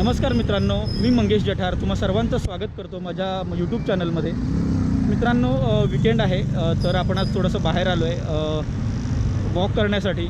नमस्कार मित्रांनो मी मंगेश जठार. तुम्हा सर्वांचं स्वागत करतो माझ्या यूट्यूब चॅनलमध्ये मित्रांनो विकेंड आहे तर आपण आज थोडंसं बाहेर आलो आहे वॉक करण्यासाठी.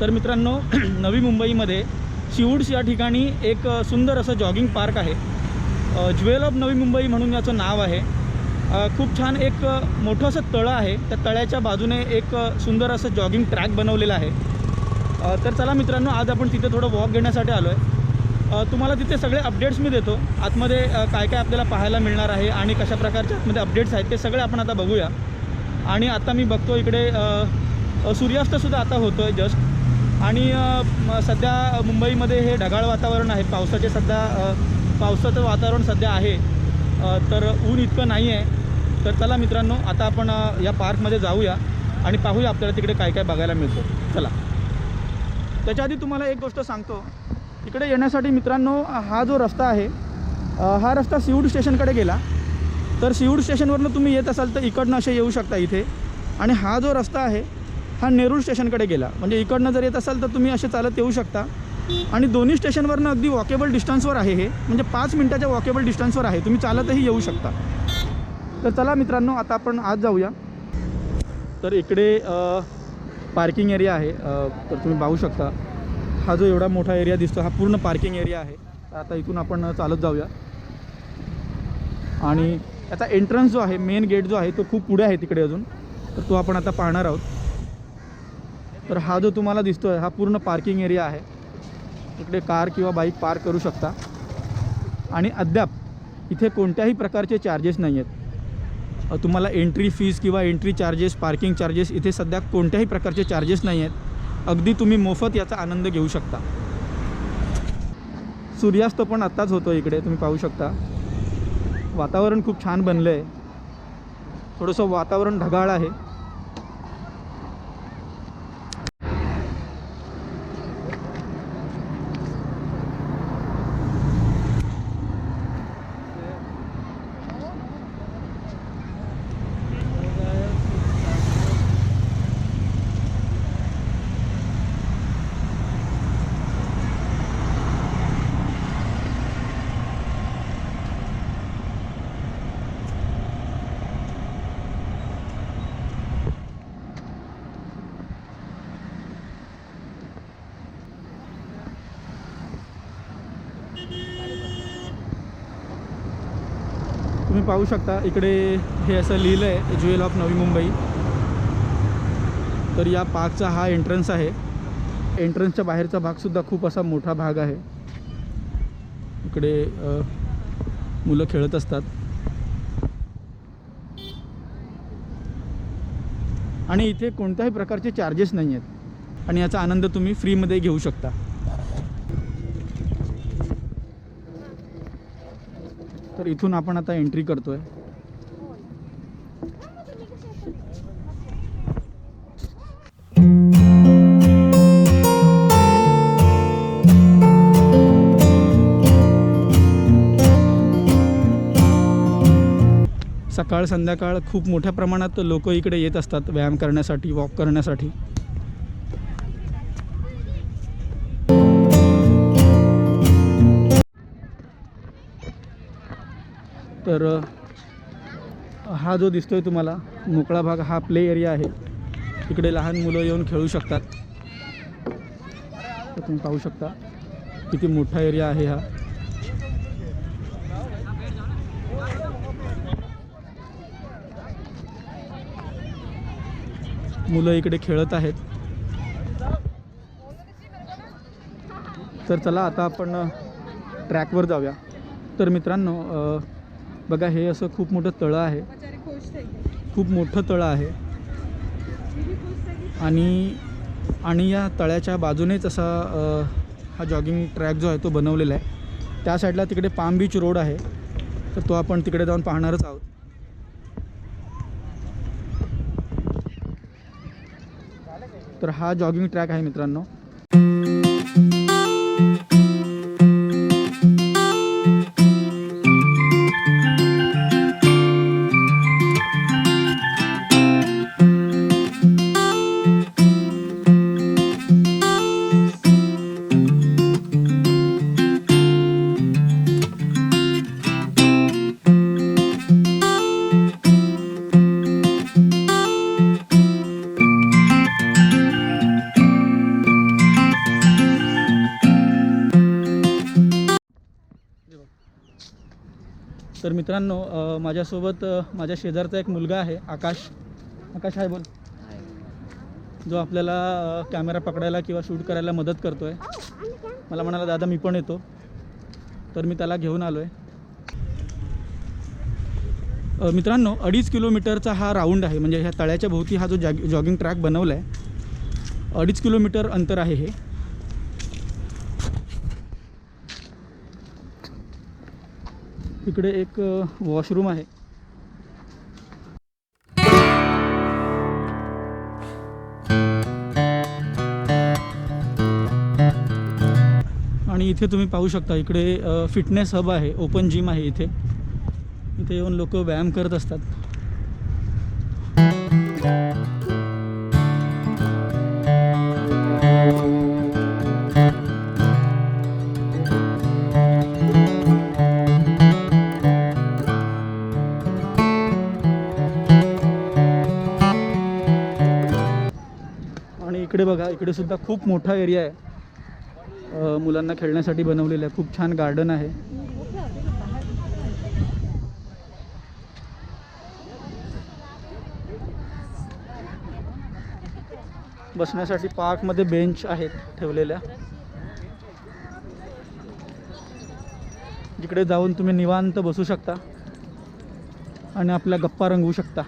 तर मित्रांनो नवी मुंबईमध्ये शिवूड्स या ठिकाणी एक सुंदर असं जॉगिंग पार्क आहे. ज्वेल ऑफ नवी मुंबई म्हणून याचं नाव आहे. खूप छान एक मोठं असं तळं आहे. त्या तळ्याच्या बाजूने एक सुंदर असं जॉगिंग ट्रॅक बनवलेलं आहे. तर चला मित्रांनो आज आपण तिथे थोडं वॉक घेण्यासाठी आलो आहे तुम्हाला तिथे सगळे अपडेट्स मी देतो. आतमध्ये काय काय आपल्याला पाहायला मिळणार आहे आणि कशा प्रकारचे आतमध्ये अपडेट्स आहेत ते सगळे आपण आता बघूया. आणि आता मी बघतो इकडे सूर्यास्तसुद्धा आता होतो आहे जस्ट आणि सध्या मुंबईमध्ये हे ढगाळ वातावरण आहे. पावसाचे सध्या पावसाचं वातावरण सध्या आहे. तर ऊन इतकं नाही आहे तर चला मित्रांनो आता आपण या पार्कमध्ये जाऊया आणि पाहूया आपल्याला तिकडे काय काय बघायला मिळतं. चला. त्याच्या आधी तुम्हाला एक गोष्ट सांगतो. इकडे येण्यासाठी मित्रांनो हा जो रस्ता आहे हा रस्ता सिवूड स्टेशनकडे गेला. तर सिवूड स्टेशनवरनं तुम्ही येत असाल तर इकडनं असे येऊ शकता इथे. आणि हा जो रस्ता आहे हा नेरूळ स्टेशनकडे गेला. म्हणजे इकडनं जर येत असाल तर तुम्ही असे चालत येऊ शकता. आणि दोन्ही स्टेशनवरनं अगदी वॉकेबल डिस्टन्सवर आहे हे. म्हणजे पाच मिनटाच्या वॉकेबल डिस्टन्सवर आहे. तुम्ही चालतही येऊ शकता. तर चला मित्रांनो आता आपण आज जाऊया. तर इकडे पार्किंग एरिया आहे. तर तुम्ही पाहू शकता. हा जो एवढा मोठा एरिया दिसतो हा पूर्ण पार्किंग एरिया आहे. तर आता इथून आपण चालत जाऊया. आणि याचा एंट्रन्स जो आहे मेन गेट जो आहे तो खूप पुढे आहे तिकडे अजून. तर तो आपण आता पाहणार आहोत. तर हा जो तुम्हाला दिसतो आहे हा पूर्ण पार्किंग एरिया आहे. तिकडे कार किंवा बाईक पार्क करू शकता. आणि अद्याप इथे कोणत्याही प्रकारचे चार्जेस नाही आहेत. तुम्हाला एंट्री फीज किंवा एंट्री चार्जेस पार्किंग चार्जेस इथे सध्या कोणत्याही प्रकारचे चार्जेस नाही आहेत. अगदी तुम्ही मोफत याचा आनंद घेऊ शकता. सूर्यास्त पण आत्ताच होतो इकडे तुम्ही पाहू शकता. वातावरण खूप छान बनलं आहे थोडंसं वातावरण ढगाळ आहे. तुम्ही पाहू शकता इकडे हे असं लिहिलं आहे ज्वेल ऑफ नवी मुंबई. तर या पार्कचा हा एंट्रन्स आहे. एंट्रन्सच्या बाहेरचा भागसुद्धा खूप असा मोठा भाग आहे. इकडे मुलं खेळत असतात. आणि इथे कोणत्याही प्रकारचे चार्जेस नाही आहेत आणि याचा आनंद तुम्ही फ्रीमध्ये घेऊ शकता. तर इथून आपण आता एंट्री करतोय. सकाळ संध्याकाळ खूप मोठ्या प्रमाणात लोक इकडे येत असतात व्यायाम करण्यासाठी वॉक करण्यासाठी. तर हा जो दिसतोय तुम्हाला मोकळा भाग हा प्ले एरिया आहे. इकडे लहान मुलं येऊन खेळू शकतात. तर तुम्ही पाहू शकता किती मोठा एरिया आहे हा. मुलं इकडे खेळत आहेत. तर चला आता आपण ट्रॅकवर जाऊया. तर मित्रांनो बघा हे असं खूप मोठं तळं आहे. खूप मोठं तळं आहे. आणि आणि या तळ्याच्या बाजूनेच असा हा जॉगिंग ट्रॅक जो आहे तो बनवलेला आहे. त्या साईडला तिकडे पाम बीच रोड आहे. तर तो आपण तिकडे जाऊन पाहणारच आहोत. तर हा जॉगिंग ट्रॅक आहे मित्रांनो. तर मित्रांनो माझ्यासोबत माझ्या शेजारचा एक मुलगा आहे आकाश. आकाश आहे बोल. जो आपल्याला कॅमेरा पकडायला किंवा शूट करायला मदत करतो आहे मला म्हणाला दादा मी पण येतो. तर मी त्याला घेऊन आलो आहे मित्रांनो अडीच किलोमीटरचा हा राऊंड आहे. म्हणजे ह्या तळ्याच्या भोवती हा जो जॅग जॉगिंग ट्रॅक बनवला आहे अडीच किलोमीटर अंतर आहे हे. इकडे एक वॉशरूम आहे. आणि इथे तुम्ही पाहू शकता इकडे फिटनेस हब आहे ओपन जिम आहे इथे. इथे येऊन लोक व्यायाम करत असतात. इकडे बघा इकडे सुद्धा खूप मोठा एरिया आहे. मुलांना खेळण्यासाठी बनवलेला आहे. खूप छान गार्डन आहे. बसण्यासाठी पार्कमध्ये बेंच आहेत ठेवलेल्या. जिकडे जाऊन तुम्ही निवांत बसू शकता आणि आपल्या गप्पा रंगवू शकता.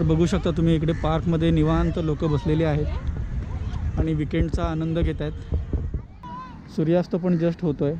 तर बघू शकता तुम्ही इकडे पार्कमध्ये निवांत लोक बसलेले आहेत आणि विकेंडचा आनंद घेत आहेत. सूर्यास्त पण जस्ट होतो आहे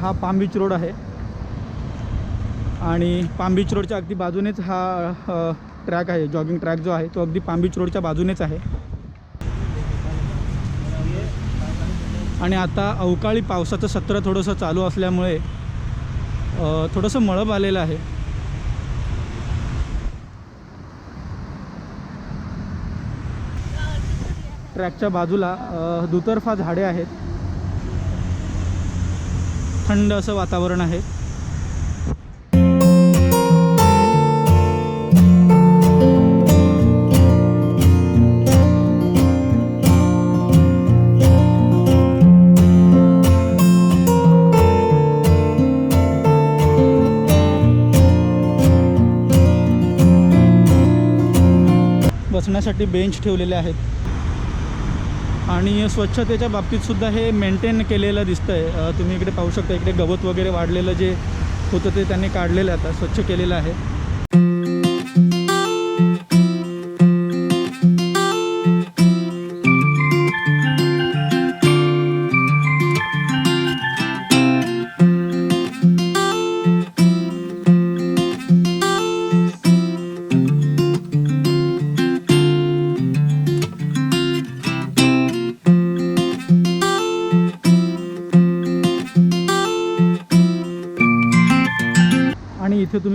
हा पाम बीच रोड आहे. आणि पाम बीच रोडच्या अगदी बाजूनेच हा ट्रॅक आहे जॉगिंग ट्रॅक जो आहे तो अगदी पाम बीच रोडच्या बाजूनेच आहे. आणि आता अवकाळी पावसाचं सत्र थोडंसं चालू असल्यामुळे थोडंसं मळब आलेलं आहे. ट्रॅकच्या बाजूला दुतर्फा झाडे आहेत. थंड असं वातावरण आहे. बसण्यासाठी बेंच ठेवलेले आहेत. आणि स्वच्छतेच्या बाबतीत सुद्धा हे मेंटेन केलेलं दिसतं आहे तुम्ही इकडे पाहू शकता इकडे गवत वगैरे वाढलेलं जे होतं ते त्यांनी काढलेलं आता स्वच्छ केलेलं आहे.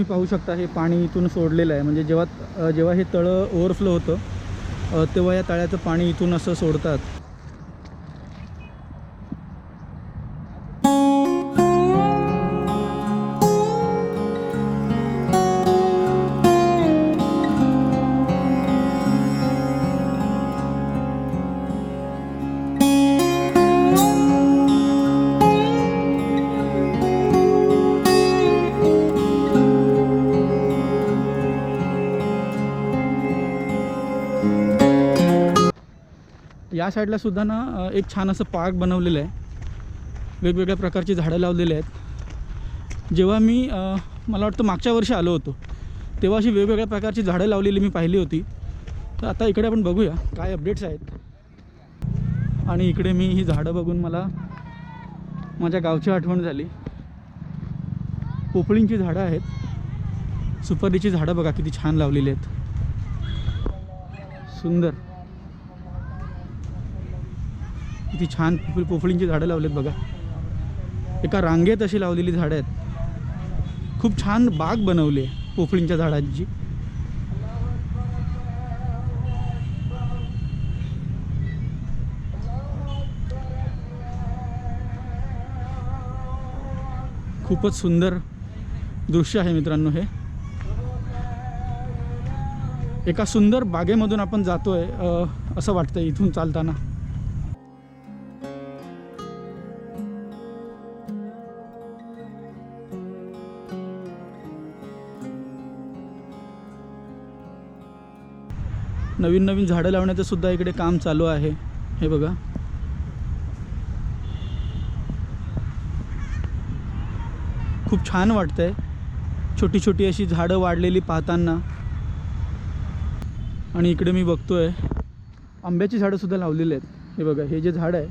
तुम्ही पाहू शकता हे पाणी इथून सोडलेलं आहे. म्हणजे जेव्हा जेव्हा हे तळं ओव्हरफ्लो होतं तेव्हा या तळ्याचं पाणी इथून असं सोडतात. या साईडला सुद्धा ना एक छान असं पार्क बनवलेलं आहे. वेगवेगळ्या प्रकारची झाडं लावलेली आहेत. जेव्हा मी मला वाटतं मागच्या वर्षी आलो होतो तेव्हा अशी वेगवेगळ्या प्रकारची झाडं लावलेली मी पाहिली होती. तर आता इकडे आपण बघूया काय अपडेट्स आहेत. आणि इकडे मी ही झाडं बघून मला माझ्या गावची आठवण झाली. पोपळींची झाडं आहेत. सुपारीची झाडं बघा किती छान लावलेली आहेत. सुंदर. किती छान पोफळींची झाडं लावलेत बघा. एका रांगेत अशी लावलेली झाडं आहेत. खूप छान बाग बनवली आहे पोफळींच्या झाडांची. खूपच सुंदर दृश्य आहे मित्रांनो हे. एका सुंदर बागेमधून आपण जातोय आहे असं वाटतं इथून चालताना. नवीन नवीन झाडं लावण्याचं सुद्धा इकडे काम चालू आहे. हे बघा. खूप छान वाटतंय. छोटी छोटी अशी झाडं वाढलेली पाहताना. आणि इकडे मी बघतोय आंब्याची झाडं सुद्धा लावलेली आहेत. हे बघा हे जे झाड आहे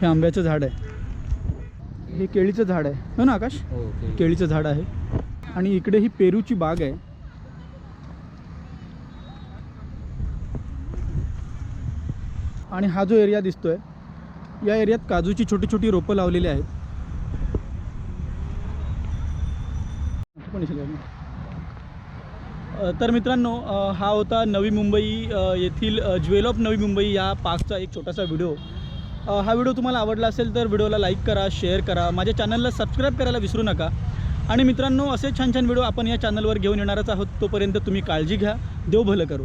हे आंब्याचं झाड आहे. हे केळीचं झाड आहे. हो ना आकाश? केळीचं झाड आहे. आणि इकडे ही पेरूची बाग आहे. आणि हा जो एरिया दिसतोय या एरियात काजूची छोटी छोटी रोपं लावलेली आहेत. तर मित्रांनो हा होता नवी मुंबई येथील ज्वेल ऑफ नवी मुंबई या पार्कचा एक छोटासा व्हिडिओ. हा व्हिडिओ तुम्हाला आवडला असेल तर व्हिडिओला लाईक करा शेअर करा माझ्या चॅनलला सबस्क्राईब करायला विसरू नका. आणि मित्रांनो असे छान छान व्हिडिओ आपण या चॅनलवर घेऊन येणारच आहोत तोपर्यंत तुम्ही काळजी घ्या देव भलं करू.